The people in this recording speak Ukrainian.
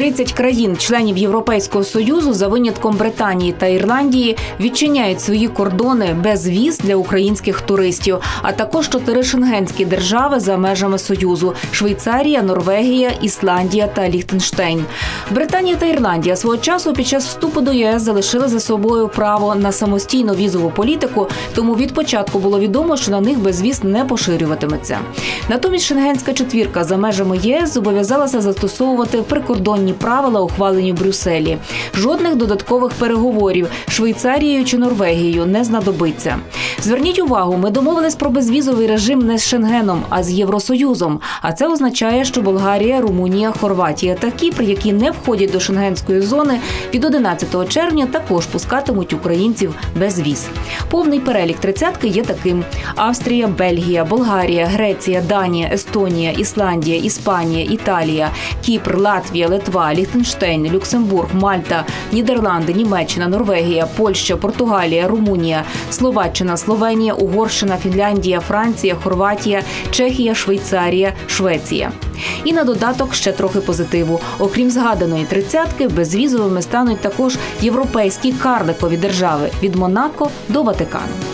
30 країн-членів Європейського союзу за винятком Британії та Ірландії відчиняють свої кордони без віз для українських туристів, а також чотири шенгенські держави за межами союзу: Швейцарія, Норвегія, Ісландія та Ліхтенштейн. Британія та Ірландія свого часу під час вступу до ЄС залишили за собою право на самостійну візову політику, тому від початку було відомо, що на них безвіз не поширюватиметься. Натомість шенгенська четвірка за межами ЄС зобов'язалася застосовувати прикордонні правила, ухвалені в Брюсселі. Жодних додаткових переговорів Швейцарією чи Норвегією не знадобиться. Зверніть увагу, ми домовились про безвізовий режим не з Шенгеном, а з Євросоюзом. А це означає, що Болгарія, Румунія, Хорватія та Кіпр, які не входять до шенгенської зони, від 11 червня також пускатимуть українців без віз. Повний перелік тридцятки є таким: Австрія, Бельгія, Болгарія, Греція, Данія, Естонія, Ісландія, Іспанія, Італія, Кіпр, Латвія, Литва, Ліхтенштейн, Люксембург, Мальта, Нідерланди, Німеччина, Норвегія, Польща, Португалія, Румунія, Словаччина, Словенія, Угорщина, Фінляндія, Франція, Хорватія, Чехія, Швейцарія, Швеція. І на додаток ще трохи позитиву. Окрім згаданої тридцятки, безвізовими стануть також європейські карликові держави від Монако до Ватикану.